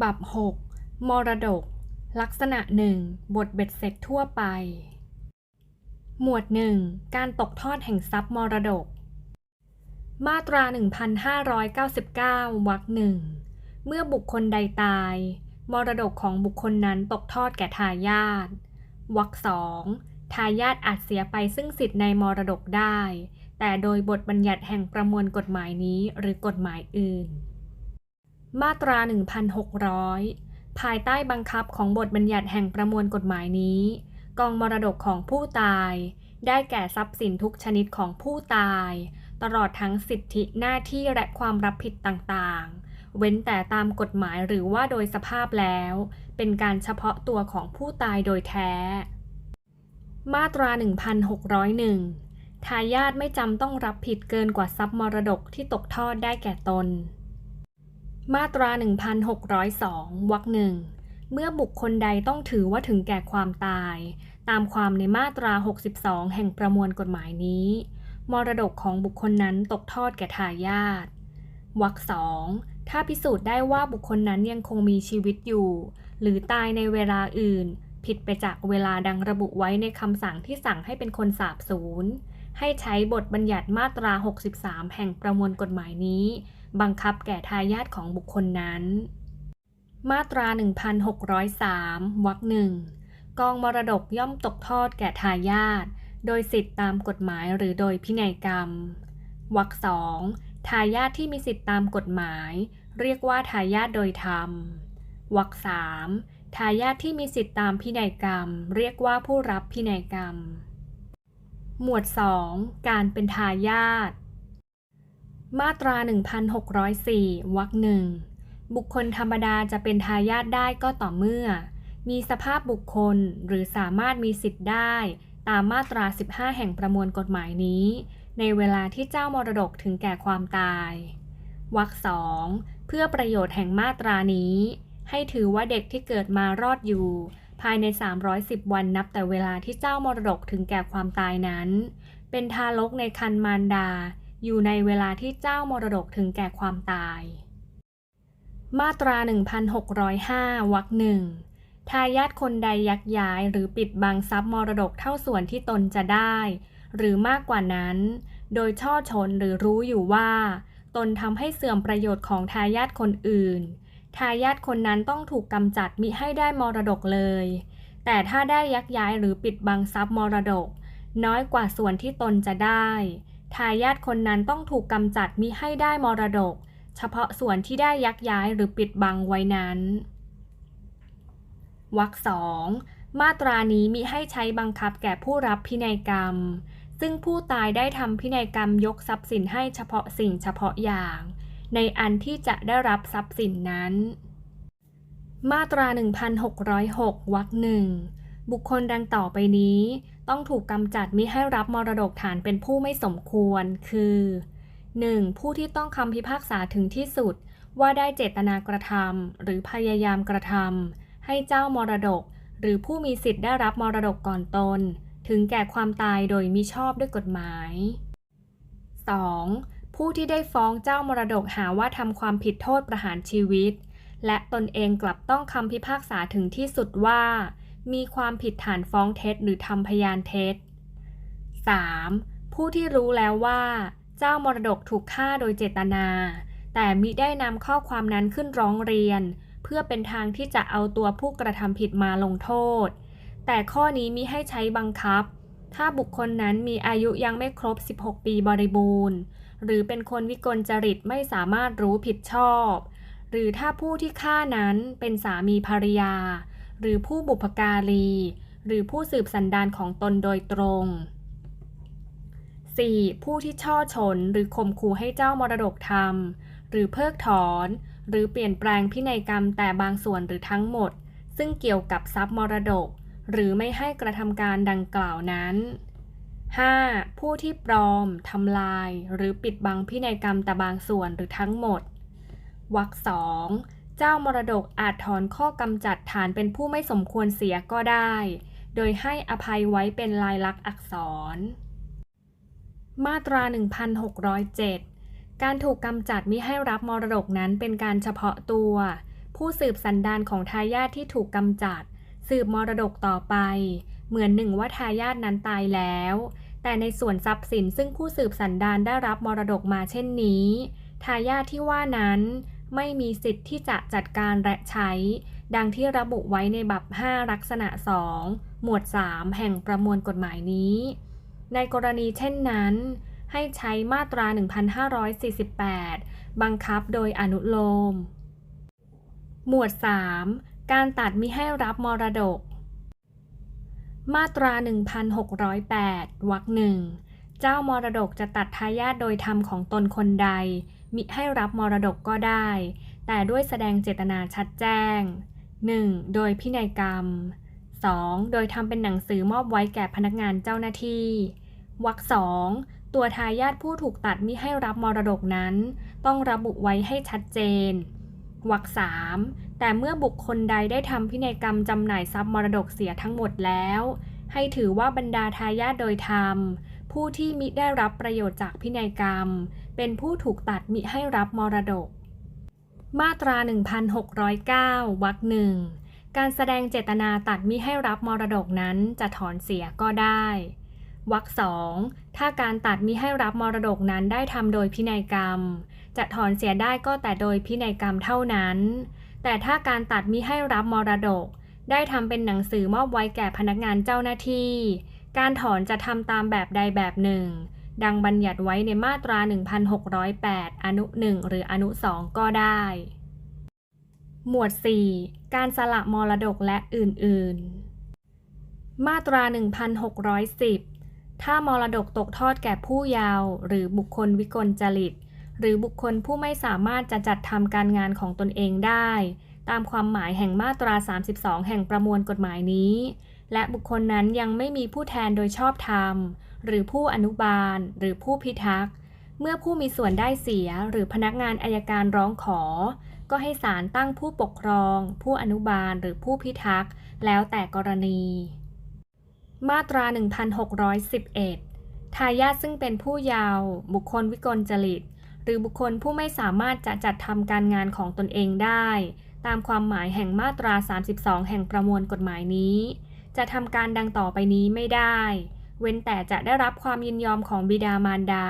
บับหกมรดก ลักษณะหนึ่งบทเบ็ดเสร็จทั่วไป หมวดหนึ่งการตกทอดแห่งทรัพย์มรดก มาตรา 1599 วรรคหนึ่ง เมื่อบุคคลใดตาย มรดกของบุคคลนั้นตกทอดแก่ทายาทวรรคสองทายาทอาจเสียไปซึ่งสิทธิ์ในมรดกได้ แต่โดยบทบัญญัติแห่งประมวลกฎหมายนี้หรือกฎหมายอื่น มาตรา 1,600 ภายใต้บังคับของบทบัญญัติแห่งประมวลกฎหมายนี้ กองมรดกของผู้ตาย ได้แก่ทรัพย์สินทุกชนิดของผู้ตาย ตลอดทั้งสิทธิหน้าที่และความรับผิดต่างๆ เว้นแต่ตามกฎหมายหรือว่าโดยสภาพแล้ว เป็นการเฉพาะตัวของผู้ตายโดยแท้ มาตรา 1,601 ทายาทไม่จำต้องรับผิดเกินกว่าทรัพย์มรดกที่ตกทอดได้แก่ตน มาตรา 1602 วรรคหนึ่ง เมื่อบุคคลใดต้องถือว่าถึงแก่ความตาย ตามความในมาตรา 62 แห่งประมวลกฎหมายนี้ มรดกของบุคคลนั้นตกทอดแก่ทายาทวรรคสองถ้าพิสูจน์ได้ว่าบุคคลนั้นยังคงมีชีวิตอยู่ หรือตายในเวลาอื่น ผิดไปจากเวลาดังระบุไว้ในคำสั่งที่สั่งให้เป็นคนสาบสูญให้ใช้บทบัญญัติมาตรา 63 แห่งประมวลกฎหมายนี้ บังคับแก่ทายาทของบุคคลนั้น มาตรา 1603วรรคหนึ่งกองมรดกย่อมตกทอดแก่ทายาทโดยสิทธิตามกฎหมายหรือโดยพินัยกรรม วรรคสองทายาทที่มีสิทธิตามกฎหมาย เรียกว่าทายาทโดยธรรม วรรคสามทายาทที่มีสิทธิตามพินัยกรรม เรียกว่าผู้รับพินัยกรรม หมวด 2 การเป็นทายาท มาตรา 1604วรรคหนึ่งบุคคลธรรมดาจะเป็นทายาทได้ก็ต่อเมื่อ มีสภาพบุคคลหรือสามารถมีสิทธิ์ได้ ตามมาตรา 15 แห่งประมวลกฎหมายนี้ ในเวลาที่เจ้ามรดกถึงแก่ความตายวรรคสองเพื่อประโยชน์แห่งมาตรานี้ ให้ถือว่าเด็กที่เกิดมารอดอยู่ ภายใน 310 วันนับแต่เวลาที่เจ้ามรดกถึงแก่ความตายนั้น เป็นทารกในคันมารดา อยู่ในเวลาที่เจ้ามรดกถึงแก่ความตาย มาตรา 1605วรรคหนึ่งทายาทคนใดยักย้ายหรือปิดบังทรัพย์มรดกเท่าส่วนที่ตนจะได้ หรือมากกว่านั้น โดยช่อชนหรือรู้อยู่ว่า ตนทำให้เสื่อมประโยชน์ของทายาทคนอื่น ทายาทคนนั้นต้องถูกกำจัดมิให้ได้มรดกเลย แต่ถ้าได้ยักย้ายหรือปิดบังทรัพย์มรดก น้อยกว่าส่วนที่ตนจะได้ ทายาทคนนั้นต้องถูกกำจัดมิให้ได้มรดก เฉพาะส่วนที่ได้ยักย้ายหรือปิดบังไว้นั้นวรรคสองมาตรานี้มิให้ใช้บังคับแก่ผู้รับพินัยกรรม ซึ่งผู้ตายได้ทำพินัยกรรมยกทรัพย์สินให้เฉพาะสิ่งเฉพาะอย่าง ในอันที่จะได้รับทรัพย์สินนั้น มาตรา 1606วรรคหนึ่งบุคคลดังต่อไปนี้ ต้องถูกกำจัดมิให้รับมรดกฐานเป็นผู้ไม่สมควร คือ 1. ผู้ที่ต้องคำพิพากษาถึงที่สุด ว่าได้เจตนากระทำหรือพยายามกระทำให้เจ้ามรดก หรือผู้มีสิทธิ์ได้รับมรดกก่อนตน ถึงแก่ความตายโดยมิชอบด้วยกฎหมาย 2. ผู้ที่ได้ฟ้องเจ้ามรดกหาว่าทำความผิดโทษประหารชีวิต และตนเองกลับต้องคำพิพากษาถึงที่สุดว่า มีความผิดฐานฟ้องเท็จหรือทำพยานเท็จ 3. ผู้ที่รู้แล้วว่า เจ้ามรดกถูกฆ่าโดยเจตนา แต่มิได้นำข้อความนั้นขึ้นร้องเรียน เพื่อเป็นทางที่จะเอาตัวผู้กระทำผิดมาลงโทษ แต่ข้อนี้มิให้ใช้บังคับ ถ้าบุคคลนั้นมีอายุยังไม่ครบ 16 ปีบริบูรณ์ หรือเป็นคนวิกลจริตไม่สามารถรู้ผิดชอบ หรือถ้าผู้ที่ฆ่านั้นเป็นสามีภรรยา หรือผู้บุพการี หรือผู้สืบสันดานของตนโดยตรง 4. ผู้ที่ช่อฉนหรือข่มขู่ให้เจ้ามรดกทำหรือเพิกถอน หรือเปลี่ยนแปลงพินัยกรรมแต่บางส่วนหรือทั้งหมด ซึ่งเกี่ยวกับทรัพย์มรดก หรือไม่ให้กระทำการดังกล่าวนั้น 5. ผู้ที่ปลอมทำลาย หรือปิดบังพินัยกรรมแต่บางส่วนหรือทั้งหมดวรรคสอง เจ้ามรดกอาจถอนข้อกำจัดฐานเป็นผู้ไม่สมควรเสียก็ได้ โดยให้อภัยไว้เป็นลายลักษณ์อักษร มาตรา 1607 การถูกกำจัดมิให้รับมรดกนั้นเป็นการเฉพาะตัว ผู้สืบสันดานของทายาทที่ถูกกำจัด สืบมรดกต่อไป เหมือนหนึ่งว่าทายาทนั้นตายแล้ว แต่ในส่วนทรัพย์สินซึ่งผู้สืบสันดานได้รับมรดกมาเช่นนี้ทายาทที่ว่านั้น ไม่มีสิทธิ์ที่จะจัดการและใช้ ดังที่ระบุไว้ในบับ 5 ลักษณะ 2 หมวด 3 แห่งประมวลกฎหมายนี้ ในกรณีเช่นนั้น ให้ใช้มาตรา 1548 บังคับโดยอนุโลม หมวด 3 การตัดมิให้รับมรดก มาตรา 1608วรรคหนึ่ง เจ้ามรดกจะตัดทายาทโดยธรรมของตนคนใด มิให้รับมรดกก็ได้ แต่ด้วยแสดงเจตนาชัดแจ้ง 1. โดยพินัยกรรม 2. โดยทำเป็นหนังสือมอบไว้แก่พนักงานเจ้าหน้าที่วรรคสองตัวทายาทผู้ถูกตัดมิให้รับมรดกนั้น ต้องระบุไว้ให้ชัดเจนวรรคสามแต่เมื่อบุคคลใดได้ทำพินัยกรรมจำหน่ายทรัพย์มรดกเสียทั้งหมดแล้ว ให้ถือว่าบรรดาทายาทโดยธรรม ผู้ที่มิได้รับประโยชน์จากพินัยกรรม เป็นผู้ถูกตัดมิให้รับมรดก มาตรา 1609วรรคหนึ่งการแสดงเจตนาตัดมิให้รับมรดกนั้นจะถอนเสียก็ได้วรรคสองถ้าการตัดมิให้รับมรดกนั้นได้ทำโดยพินัยกรรม จะถอนเสียได้ก็แต่โดยพินัยกรรมเท่านั้น แต่ถ้าการตัดมิให้รับมรดก ได้ทำเป็นหนังสือมอบไว้แก่พนักงานเจ้าหน้าที่ การถอนจะทำตามแบบใดแบบหนึ่ง ดังบัญญัติไว้ในมาตรา 1608 อนุ 1 หรืออนุ 2 ก็ได้ หมวด 4 การสละมรดกและอื่นๆ มาตรา 1610 ถ้ามรดกตกทอดแก่ผู้เยาว์หรือบุคคลวิกลจริต หรือบุคคลผู้ไม่สามารถจะจัดทำการงานของตนเองได้ ตามความหมายแห่งมาตรา 32 แห่งประมวลกฎหมายนี้ และบุคคลนั้นยังไม่มีผู้แทนโดยชอบธรรม หรือผู้อนุบาล หรือผู้พิทักษ์เมื่อผู้มีส่วนได้เสียหรือพนักงานอายการร้องขอ ก็ให้ศาลตั้งผู้ปกครอง ผู้อนุบาลหรือผู้พิทักษ์แล้วแต่กรณี มาตรา 1611 ทายาทซึ่งเป็นผู้เยาว์บุคคลวิกลจริต หรือบุคคลผู้ไม่สามารถจะจัดทำการงานของตนเองได้ ตามความหมายแห่งมาตรา 32 แห่งประมวลกฎหมายนี้ จะทำการดังต่อไปนี้ไม่ได้ เว้นแต่จะได้รับความยินยอมของบิดามารดา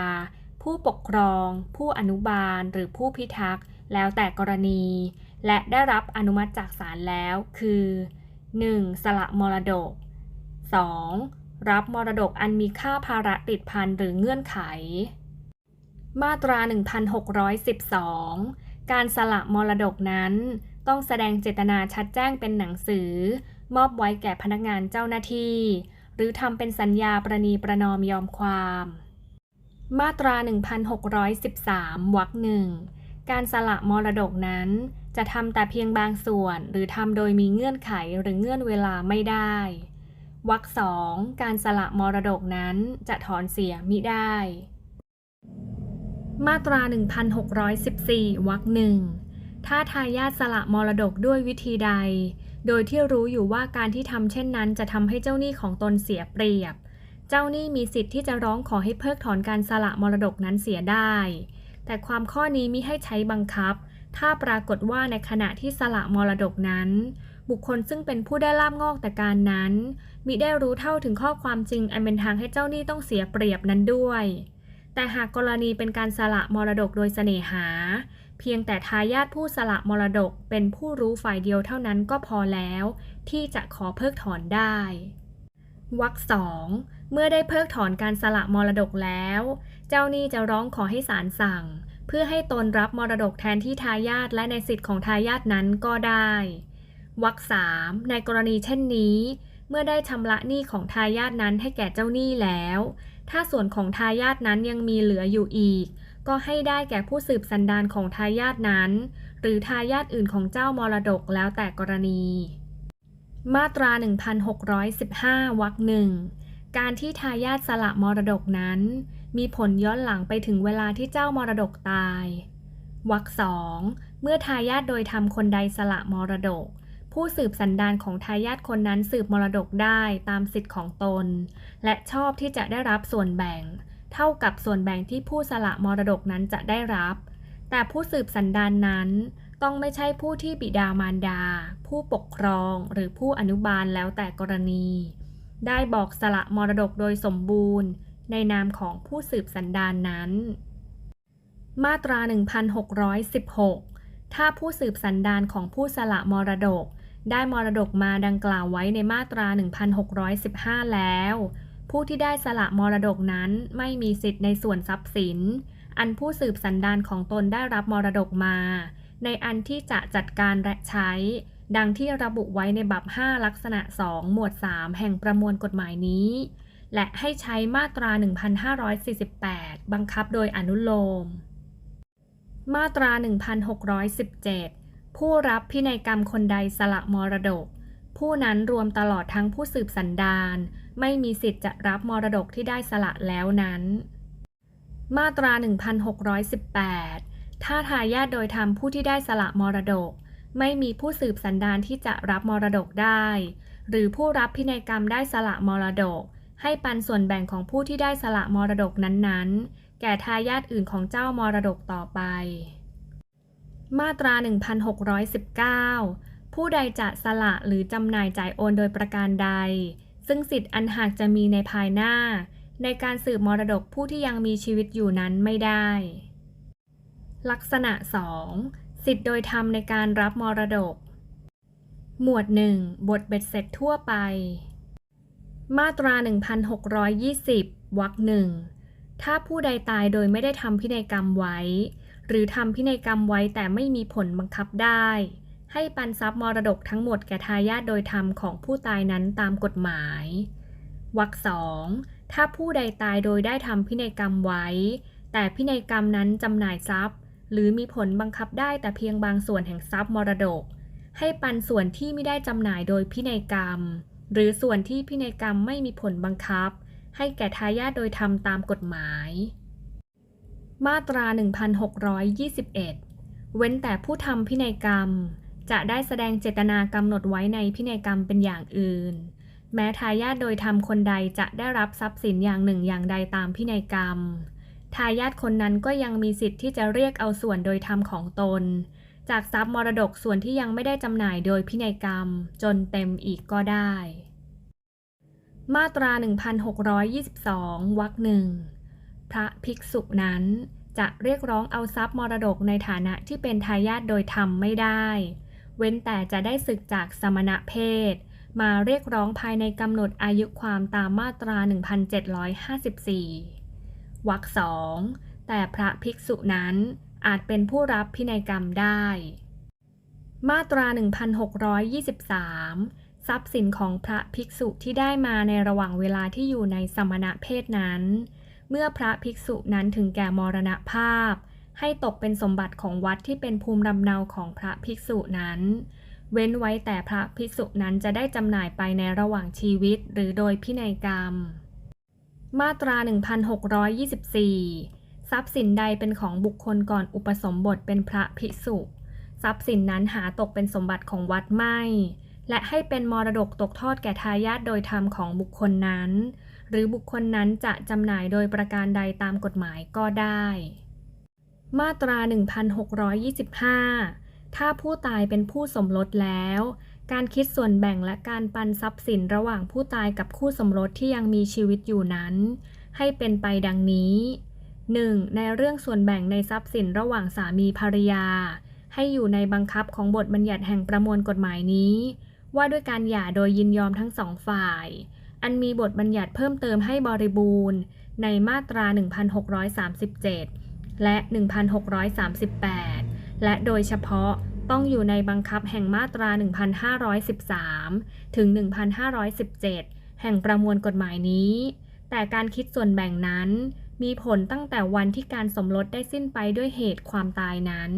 ผู้ปกครอง ผู้อนุบาล หรือผู้พิทักษ์ แล้วแต่กรณี และได้รับอนุมัติจากศาลแล้ว คือ 1. สละมรดก 2. รับมรดกอันมีค่าภาระติดพันหรือเงื่อนไข มาตรา 1612 การสละมรดกนั้น ต้องแสดงเจตนาชัดแจ้งเป็นหนังสือ มอบไว้แก่พนักงานเจ้าหน้าที่ หรือทำเป็นสัญญาประนีประนอมยอมความ มาตรา 1613 วรรคหนึ่งการสละมรดกนั้น จะทำแต่เพียงบางส่วน หรือทำโดยมีเงื่อนไขหรือเงื่อนเวลาไม่ได้วรรคสองการสละมรดกนั้นจะถอนเสียมิได้ มาตรา 1614วรรคหนึ่งถ้าทายาทสละมรดกด้วยวิธีใด โดยที่รู้อยู่ว่าการที่ทำเช่นนั้น จะทำให้เจ้าหนี้ของตนเสียเปรียบ เจ้าหนี้มีสิทธิ์ที่จะร้องขอให้เพิกถอนการสละมรดกนั้นเสียได้ แต่ความข้อนี้มิให้ใช้บังคับ ถ้าปรากฏว่าในขณะที่สละมรดกนั้น บุคคลซึ่งเป็นผู้ได้ลาบงอกแต่การนั้นมิได้รู้เท่าถึงข้อความจริงอันเป็นทางให้เจ้าหนี้ต้องเสียเปรียบนั้นด้วย แต่หากกรณีเป็นการสละมรดกโดยเสน่หา เพียงแต่ทายาทผู้สละมรดกเป็นผู้รู้ฝ่ายเดียวเท่านั้นก็พอแล้ว ที่จะขอเพิกถอนได้วรรคสองเมื่อได้เพิกถอนการสละมรดกแล้ว เจ้าหนี้จะร้องขอให้ศาลสั่ง เพื่อให้ตนรับมรดกแทนที่ทายาทและในสิทธิ์ของทายาทนั้นก็ได้วรรคสามในกรณีเช่นนี้ เมื่อได้ชำระหนี้ของทายาทนั้นให้แก่เจ้าหนี้แล้ว ถ้าส่วนของทายาทนั้นยังมีเหลืออยู่อีก ก็ให้ได้แก่ผู้สืบสันดานของทายาทนั้น หรือทายาทอื่นของเจ้ามรดกแล้วแต่กรณี มาตรา 1615 วรรคหนึ่งการที่ทายาทสละมรดกนั้น มีผลย้อนหลังไปถึงเวลาที่เจ้ามรดกตายวรรคสองเมื่อทายาทโดยทำคนใดสละมรดก ผู้สืบสันดานของทายาทคนนั้นสืบมรดกได้ตามสิทธิ์ของตน และชอบที่จะได้รับส่วนแบ่ง เท่ากับส่วนแบ่งที่ผู้สละมรดกนั้นจะได้รับ แต่ผู้สืบสันดานนั้นต้องไม่ใช่ผู้ที่บิดามารดา ผู้ปกครองหรือผู้อนุบาลแล้วแต่กรณี ได้บอกสละมรดกโดยสมบูรณ์ ในนามของผู้สืบสันดานนั้น มาตรา 1616 ถ้าผู้สืบสันดานของผู้สละมรดก ได้มรดกมาดังกล่าวไว้ในมาตรา 1615 แล้ว ผู้ที่ได้สละมรดกนั้นไม่มีสิทธิ์ในส่วนทรัพย์สิน อันผู้สืบสันดานของตนได้รับมรดกมา ในอันที่จะจัดการและใช้ ดังที่ระบุไว้ในบับ5ลักษณะ 2 หมวด 3 แห่งประมวลกฎหมายนี้ และให้ใช้มาตรา 1548 บังคับโดยอนุโลม มาตรา 1617 ผู้รับพินัยกรรมคนใดสละมรดก ผู้นั้นรวมตลอดทั้งผู้สืบสันดาน ไม่มีสิทธิ์จะรับมรดกที่ได้สละแล้วนั้น มาตรา 1618 ถ้าทายาทโดยธรรมผู้ที่ได้สละมรดก ไม่มีผู้สืบสันดานที่จะรับมรดกได้ หรือผู้รับพินัยกรรมได้สละมรดก ให้ปันส่วนแบ่งของผู้ที่ได้สละมรดกนั้นๆ แก่ทายาทอื่นของเจ้ามรดกต่อไป มาตรา 1619 ผู้ใดจะสละหรือจำหน่ายจ่ายโอนโดยประการใด ซึ่งสิทธิ์อันหากจะมีในภายหน้า ในการสืบมรดกผู้ที่ยังมีชีวิตอยู่นั้นไม่ได้ ลักษณะ 2. สิทธิ์โดยธรรมในการรับมรดก หมวด 1 บทเบ็ดเสร็จทั่วไป มาตรา 1620 วรรคหนึ่งถ้าผู้ใดตายโดยไม่ได้ทำพินัยกรรมไว้ หรือทำพินัยกรรมไว้แต่ไม่มีผลบังคับได้ ให้ปันทรัพย์มรดกทั้งหมดแก่ทายาทโดยธรรมของผู้ตายนั้นตามกฎหมาย วรรคสองถ้าผู้ใดตายโดยได้ทำพินัยกรรมไว้ แต่พินัยกรรมนั้นจำหน่ายทรัพย์ หรือมีผลบังคับได้แต่เพียงบางส่วนแห่งทรัพย์มรดก ให้ปันส่วนที่ไม่ได้จำหน่ายโดยพินัยกรรม หรือส่วนที่พินัยกรรมไม่มีผลบังคับ ให้แก่ทายาทโดยธรรมตามกฎหมาย มาตรา 1621 เว้นแต่ผู้ทำพินัยกรรม จะได้แสดงเจตนากำหนดไว้ในพินัยกรรมเป็นอย่างอื่น แม้ทายาทโดยธรรมคนใดจะได้รับทรัพย์สินอย่างหนึ่งอย่างใดตามพินัยกรรม ทายาทคนนั้นก็ยังมีสิทธิ์ที่จะเรียกเอาส่วนโดยธรรมของตน จากทรัพย์มรดกส่วนที่ยังไม่ได้จำหน่ายโดยพินัยกรรม จนเต็มอีกก็ได้ มาตรา 1622 วรรคหนึ่งพระภิกษุนั้นจะเรียกร้องเอาทรัพย์มรดกในฐานะที่เป็นทายาทโดยธรรมไม่ได้ เว้นแต่จะได้ศึกจากสมณะเพศ มาเรียกร้องภายในกำหนดอายุความตามมาตรา 1754 วรรคสองแต่พระภิกษุนั้นอาจเป็นผู้รับพินัยกรรมได้ มาตรา 1623ทรัพย์สินของพระภิกษุที่ได้มาในระหว่างเวลาที่อยู่ในสมณะเพศนั้น เมื่อพระภิกษุนั้นถึงแก่มรณภาพ ให้ตกเป็นสมบัติของวัดที่เป็นภูมิลำเนาของพระภิกษุนั้น เว้นไว้แต่พระภิกษุนั้นจะได้จำหน่ายไปในระหว่างชีวิตหรือโดยพินัยกรรม มาตรา 1624 ทรัพย์สินใดเป็นของบุคคลก่อนอุปสมบทเป็นพระภิกษุ ทรัพย์สินนั้นหาตกเป็นสมบัติของวัดไม่ และให้เป็นมรดกตกทอดแก่ทายาทโดยธรรมของบุคคลนั้น หรือบุคคลนั้นจะจำหน่ายโดยประการใดตามกฎหมายก็ได้ มาตรา 1625 ถ้าผู้ตายเป็นผู้สมรสแล้ว การคิดส่วนแบ่งและการปันทรัพย์สินระหว่างผู้ตายกับคู่สมรสที่ยังมีชีวิตอยู่นั้น ให้เป็นไปดังนี้ 1. ในเรื่องส่วนแบ่งในทรัพย์สินระหว่างสามีภรรยา ให้อยู่ในบังคับของบทบัญญัติแห่งประมวลกฎหมายนี้ ว่าด้วยการหย่าโดยยินยอมทั้งสองฝ่าย อันมีบทบัญญัติเพิ่มเติมให้บริบูรณ์ ในมาตรา 1637 และ 1638 และโดยเฉพาะต้องอยู่ในบังคับแห่งมาตรา 1513 ถึง 1517 แห่งประมวลกฎหมายนี้ แต่การคิดส่วนแบ่งนั้น มีผลตั้งแต่วันที่การสมรสได้สิ้นไปด้วยเหตุความตายนั้น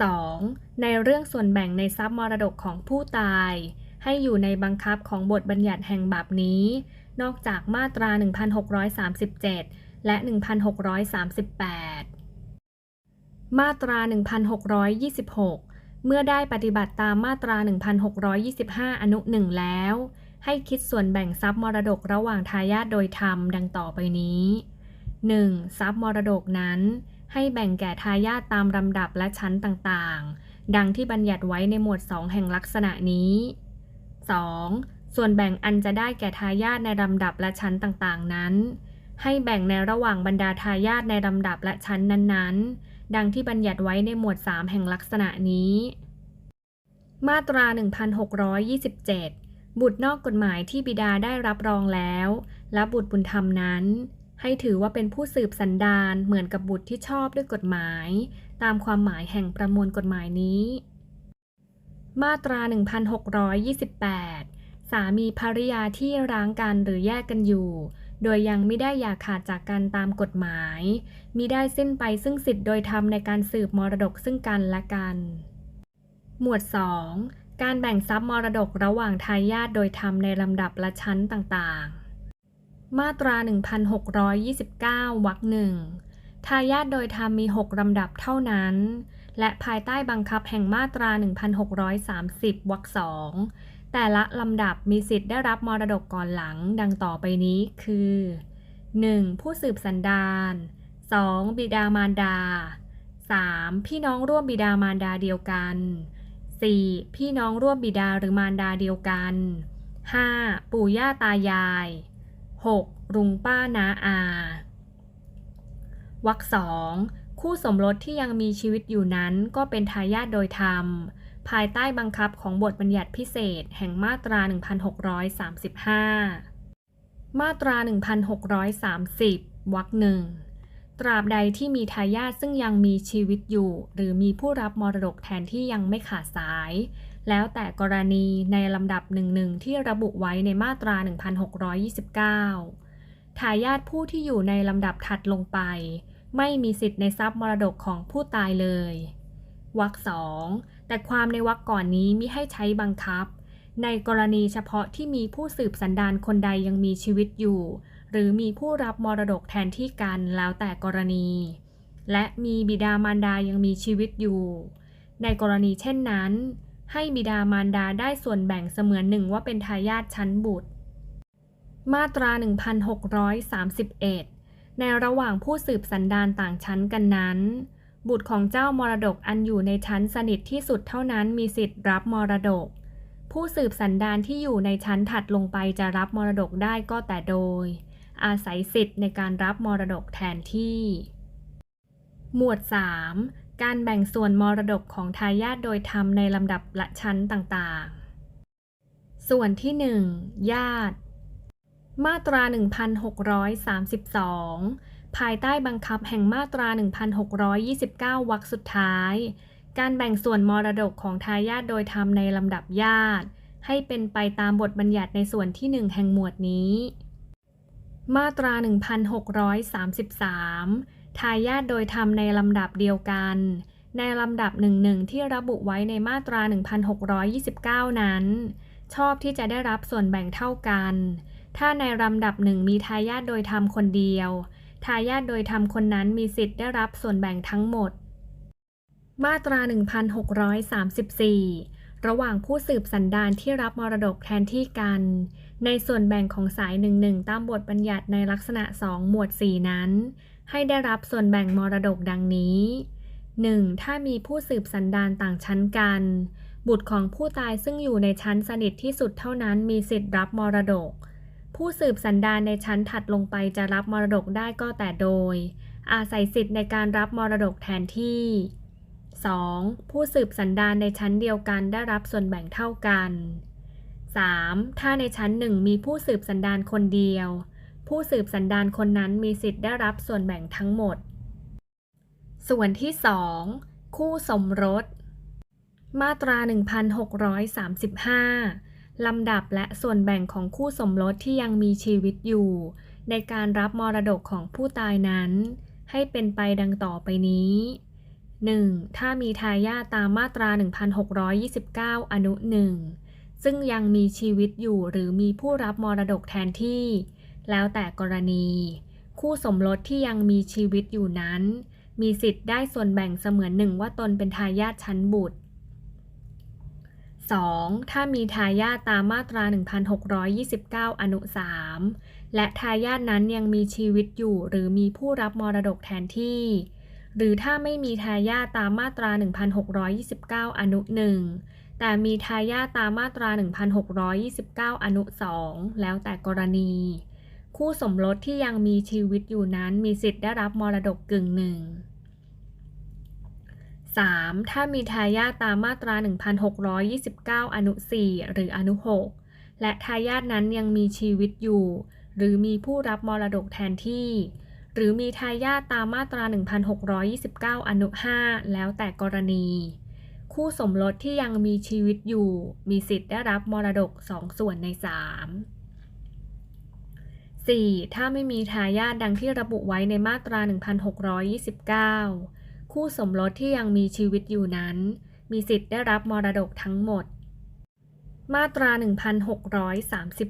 2. ในเรื่องส่วนแบ่งในทรัพย์มรดกของผู้ตาย ให้อยู่ในบังคับของบทบัญญัติแห่งบับนี้ นอกจากมาตรา 1637 และ 1638 มาตรา 1626 เมื่อได้ปฏิบัติตามมาตรา 1625 อนุหนึ่งแล้ว ให้คิดส่วนแบ่งทรัพย์มรดกระหว่างทายาทโดยธรรมดังต่อไปนี้ 1. ทรัพย์มรดกนั้นให้แบ่งแก่ทายาทตามลำดับและชั้นต่างๆ ดังที่บัญญัติไว้ในหมวด 2 แห่งลักษณะนี้ 2. ส่วนแบ่งอันจะได้แก่ทายาทในลำดับและชั้นต่างๆนั้น ให้แบ่งในระหว่างบรรดาทายาทในลำดับและชั้นนั้นๆ ดังที่บัญญัติไว้ในหมวด 3 แห่งลักษณะนี้ มาตรา 1627 บุตรนอกกฎหมายที่บิดาได้รับรองแล้ว และบุตรบุญธรรมนั้น ให้ถือว่าเป็นผู้สืบสันดานเหมือนกับบุตรที่ชอบด้วยกฎหมาย ตามความหมายแห่งประมวลกฎหมายนี้ มาตรา 1628 สามีภริยาที่ร้างกันหรือแยกกันอยู่ โดยยังไม่ได้อย่าขาดจากกันตามกฎหมายมิได้สิ้นไปซึ่งสิทธิ์โดยธรรมในการสืบมรดกซึ่งกันและกัน หมวด 2 การแบ่งทรัพย์มรดกระหว่างทายาทโดยธรรมในลำดับและชั้นต่างๆ มาตรา 1629 วรรคหนึ่งทายาทโดยธรรมมี 6 ลำดับเท่านั้น และภายใต้บังคับแห่งมาตรา 1630 วรรคสอง แต่ละลำดับมีสิทธิ์ได้รับมรดกก่อนหลังดังต่อไปนี้คือ 1. ผู้สืบสันดาน 2. บิดามารดา 3. พี่น้องร่วมบิดามารดาเดียวกัน 4. พี่น้องร่วมบิดาหรือมารดาเดียวกัน 5. ปู่ย่าตายาย 6. ลุงป้านาอาวรรคสองคู่สมรสที่ยังมีชีวิตอยู่นั้นก็เป็นทายาทโดยธรรม ภายใต้บังคับของบทบัญญัติพิเศษแห่งมาตรา 1635 มาตรา 1630 วรรคหนึ่งตราบใดที่มีทายาทซึ่งยังมีชีวิตอยู่ หรือมีผู้รับมรดกแทนที่ยังไม่ขาดสาย แล้วแต่กรณีในลำดับหนึ่งๆที่ระบุไว้ในมาตรา 1629 ทายาทผู้ที่อยู่ในลำดับถัดลงไป ไม่มีสิทธิ์ในทรัพย์มรดกของผู้ตายเลยวรรคสอง แต่ความในวรรคก่อนนี้มิให้ใช้บังคับ ในกรณีเฉพาะที่มีผู้สืบสันดานคนใดยังมีชีวิตอยู่ หรือมีผู้รับมรดกแทนที่กันแล้วแต่กรณี และมีบิดามารดายังมีชีวิตอยู่ ในกรณีเช่นนั้น ให้บิดามารดาได้ส่วนแบ่งเสมือนหนึ่งว่าเป็นทายาทชั้นบุตร มาตรา 1631 ในระหว่างผู้สืบสันดานต่างชั้นกันนั้น บุตรของเจ้ามรดกอันอยู่ในชั้นสนิทที่สุดเท่านั้นมีสิทธิ์รับมรดก ผู้สืบสันดานที่อยู่ในชั้นถัดลงไปจะรับมรดกได้ก็แต่โดย อาศัยสิทธิ์ในการรับมรดกแทนที่ หมวด 3 การแบ่งส่วนมรดกของทายาทโดยธรรมในลำดับละชั้นต่างๆ ส่วนที่ 1 ญาติ มาตรา 1632 ภายใต้บังคับแห่งมาตรา 1629 วรรคสุดท้าย การแบ่งส่วนมรดกของทายาทโดยธรรมในลำดับญาติ ให้เป็นไปตามบทบัญญัติในส่วนที่ 1 แห่งหมวดนี้ มาตรา 1633 ทายาทโดยธรรมในลำดับเดียวกัน ในลำดับหนึ่งหนึ่งที่ระบุไว้ในมาตรา 1629 นั้น ชอบที่จะได้รับส่วนแบ่งเท่ากัน ถ้าในลำดับหนึ่งมีทายาทโดยธรรมคนเดียว ทายาทโดยธรรมคนนั้นมีสิทธิ์ได้รับส่วนแบ่งทั้งหมด มาตรา 1634 ระหว่างผู้สืบสันดานที่รับมรดกแทนที่กัน ในส่วนแบ่งของสายหนึ่งหนึ่งตามบทบัญญัติในลักษณะ 2 หมวด 4 นั้น ให้ได้รับส่วนแบ่งมรดกดังนี้ 1. ถ้ามีผู้สืบสันดานต่างชั้นกัน บุตรของผู้ตายซึ่งอยู่ในชั้นสนิทที่สุดเท่านั้นมีสิทธิ์รับมรดก ผู้สืบสันดานในชั้นถัดลงไปจะรับมรดกได้ก็แต่โดย อาศัยสิทธิ์ในการรับมรดกแทนที่ 2. ผู้สืบสันดานในชั้นเดียวกันได้รับส่วนแบ่งเท่ากัน 3. ถ้าในชั้นหนึ่งมีผู้สืบสันดานคนเดียว ผู้สืบสันดานคนนั้นมีสิทธิ์ได้รับส่วนแบ่งทั้งหมด ส่วนที่ 2 คู่สมรส มาตรา 1635 ลำดับและส่วนแบ่งของคู่สมรสที่ยังมีชีวิตอยู่ ในการรับมรดกของผู้ตายนั้น ให้เป็นไปดังต่อไปนี้ 1. ถ้ามีทายาทตามมาตรา 1629 อนุ 1 ซึ่งยังมีชีวิตอยู่หรือมีผู้รับมรดกแทนที่ แล้วแต่กรณี คู่สมรสที่ยังมีชีวิตอยู่นั้น มีสิทธิ์ได้ส่วนแบ่งเสมือนหนึ่งว่าตนเป็นทายาทชั้นบุตร 2. ถ้ามีทายาทตามมาตรา 1629 อนุ 3 และทายาทนั้นยังมีชีวิตอยู่หรือมีผู้รับมรดกแทนที่ หรือถ้าไม่มีทายาทตามมาตรา 1629 อนุ 1 แต่มีทายาทตามมาตรา 1629 อนุ 2 แล้วแต่กรณี คู่สมรสที่ยังมีชีวิตอยู่นั้นมีสิทธิ์ได้รับมรดกกึ่งหนึ่ง 3. ถ้ามีทายาทตามมาตรา 1629 อนุ 4 หรืออนุ 6 และทายาทนั้นยังมีชีวิตอยู่ หรือมีผู้รับมรดกแทนที่ หรือมีทายาทตามมาตรา 1629 อนุ 5 แล้วแต่กรณี คู่สมรสที่ยังมีชีวิตอยู่ มีสิทธิ์ได้รับมรดก 2 ส่วนใน 3 4. ถ้าไม่มีทายาทดังที่ระบุไว้ในมาตรา 1629 คู่สมรสที่ยังมีชีวิตอยู่นั้น มีสิทธิ์ได้รับมรดกทั้งหมด มาตรา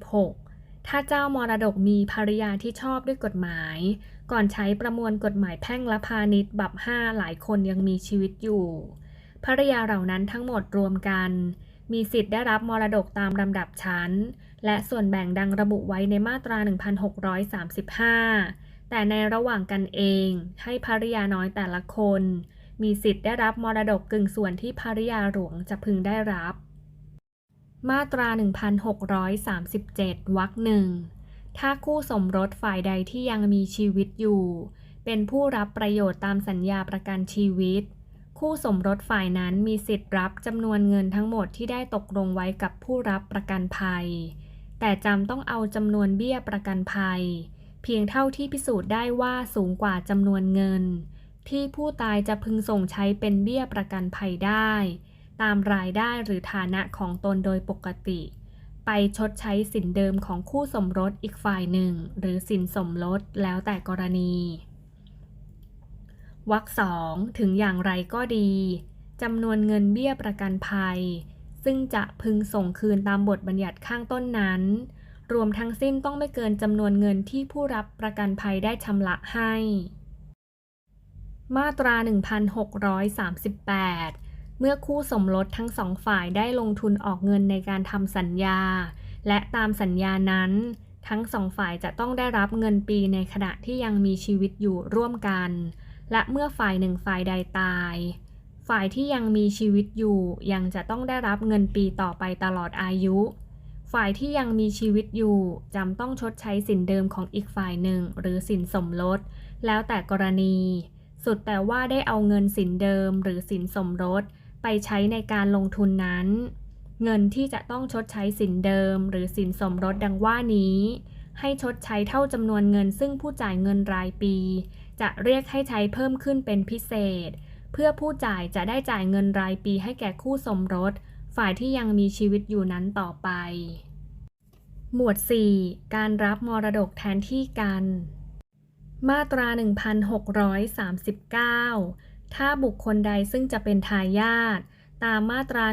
1636 ถ้าเจ้ามรดกมีภรรยาที่ชอบด้วยกฎหมาย ก่อนใช้ประมวลกฎหมายแพ่งและพาณิชย์บับ5หลายคนยังมีชีวิตอยู่ภรรยาเหล่านั้นทั้งหมดรวมกัน มีสิทธิ์ได้รับมรดกตามลำดับชั้น และส่วนแบ่งดังระบุไว้ในมาตรา 1635 แต่ในระหว่างกันเองให้ภริยาน้อยแต่ละคน มีสิทธิ์ได้รับมรดกกึ่งส่วนที่ภริยาหลวงจะพึงได้รับ มาตรา 1637 วรรคหนึ่งถ้าคู่สมรสฝ่ายใดที่ยังมีชีวิตอยู่ เป็นผู้รับประโยชน์ตามสัญญาประกันชีวิต คู่สมรสฝ่ายนั้นมีสิทธิ์รับจำนวนเงินทั้งหมดที่ได้ตกลงไว้กับผู้รับประกันภัย แต่จำต้องเอาจำนวนเบี้ยประกันภัย เพียงเท่าที่พิสูจน์ได้ว่าสูงกว่าจำนวนเงิน ที่ผู้ตายจะพึงส่งใช้เป็นเบี้ยประกันภัยได้ ตามรายได้หรือฐานะของตนโดยปกติ ไปชดใช้สินเดิมของคู่สมรสอีกฝ่ายหนึ่ง หรือสินสมรสแล้วแต่กรณีวรรคสองถึงอย่างไรก็ดีจำนวนเงินเบี้ยประกันภัย ซึ่งจะพึงส่งคืนตามบทบัญญัติข้างต้นนั้น รวมทั้งสิ้นต้องไม่เกินจำนวนเงินที่ผู้รับประกันภัยได้ชำระให้ มาตรา 1638 เมื่อคู่สมรสทั้งสองฝ่ายได้ลงทุนออกเงินในการทำสัญญา และตามสัญญานั้น ทั้งสองฝ่ายจะต้องได้รับเงินปีในขณะที่ยังมีชีวิตอยู่ร่วมกัน และเมื่อฝ่ายหนึ่งฝ่ายใดตายฝ่ายที่ยังมีชีวิตอยู่ยังจะต้องได้รับเงินปีต่อไปตลอดอายุ ฝ่ายที่ยังมีชีวิตอยู่จำต้องชดใช้สินเดิมของอีกฝ่ายหนึ่งหรือสินสมรส แล้วแต่กรณี สุดแต่ว่าได้เอาเงินสินเดิมหรือสินสมรส ไปใช้ในการลงทุนนั้น เงินที่จะต้องชดใช้สินเดิมหรือสินสมรสดังว่านี้ ให้ชดใช้เท่าจำนวนเงินซึ่งผู้จ่ายเงินรายปี จะเรียกให้ใช้เพิ่มขึ้นเป็นพิเศษ เพื่อผู้จ่ายจะได้จ่ายเงินรายปีให้แก่คู่สมรส ฝ่ายที่ยังมีชีวิตอยู่นั้นต่อไป หมวด 4 การรับมรดกแทนที่กัน มาตรา 1639 ถ้าบุคคลใดซึ่งจะเป็นทายาทตามมาตรา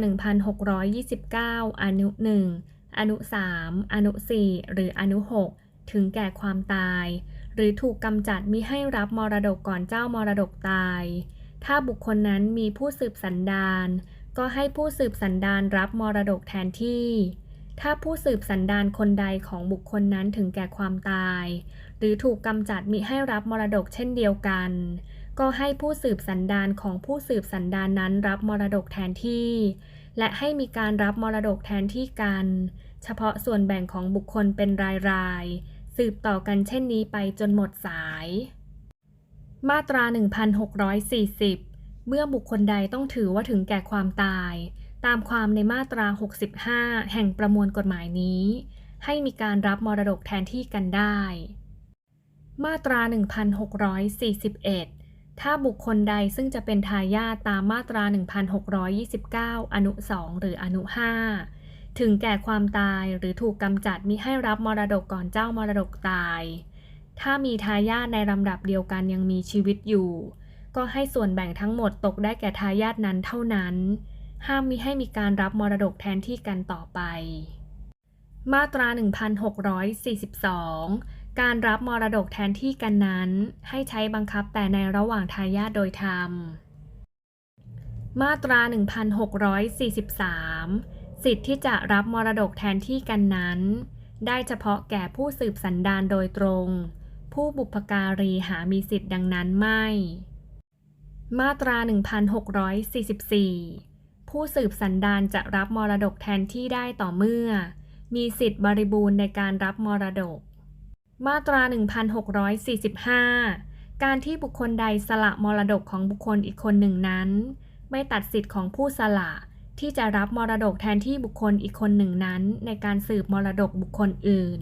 1629 อนุ 1 อนุ 3 อนุ 4 หรืออนุ 6 ถึงแก่ความตาย หรือถูกกำจัดมิให้รับมรดกก่อนเจ้ามรดกตาย ถ้าบุคคลนั้นมีผู้สืบสันดาน ก็ให้ผู้สืบสันดานรับมรดกแทนที่ ถ้าผู้สืบสันดานคนใดของบุคคลนั้นถึงแก่ความตาย หรือถูกกำจัดมิให้รับมรดกเช่นเดียวกัน ก็ให้ผู้สืบสันดานของผู้สืบสันดานนั้นรับมรดกแทนที่ และให้มีการรับมรดกแทนที่กัน เฉพาะส่วนแบ่งของบุคคลเป็นรายๆ สืบต่อกันเช่นนี้ไปจนหมดสาย มาตรา 1640 เมื่อบุคคลใดต้องถือว่าถึงแก่ความตาย ตามความในมาตรา 65 แห่งประมวลกฎหมายนี้ ให้มีการรับมรดกแทนที่กันได้ มาตรา 1641 ถ้าบุคคลใดซึ่งจะเป็นทายาทตามมาตรา 1629 อนุ 2 หรืออนุ 5 ถึงแก่ความตายหรือถูกกำจัดมิให้รับมรดกก่อนเจ้ามรดกตาย ถ้ามีทายาทในลำดับเดียวกันยังมีชีวิตอยู่ ก็ให้ส่วนแบ่งทั้งหมดตกได้แก่ทายาทนั้นเท่านั้น ห้ามมิให้มีการรับมรดกแทนที่กันต่อไป มาตรา 1642 การรับมรดกแทนที่กันนั้น ให้ใช้บังคับแต่ในระหว่างทายาทโดยธรรม มาตรา 1643 สิทธิ์ที่จะรับมรดกแทนที่กันนั้น ได้เฉพาะแก่ผู้สืบสันดานโดยตรง ผู้บุพการีหามีสิทธิ์ดังนั้นไม่ มาตรา 1644 ผู้สืบสันดานจะรับมรดกแทนที่ได้ต่อเมื่อ มีสิทธิ์บริบูรณ์ในการรับมรดก มาตรา 1645 การที่บุคคลใดสละมรดกของบุคคลอีกคนหนึ่งนั้น ไม่ตัดสิทธิ์ของผู้สละที่จะรับมรดกแทนที่บุคคลอีกคนหนึ่งนั้น ในการสืบมรดกบุคคลอื่น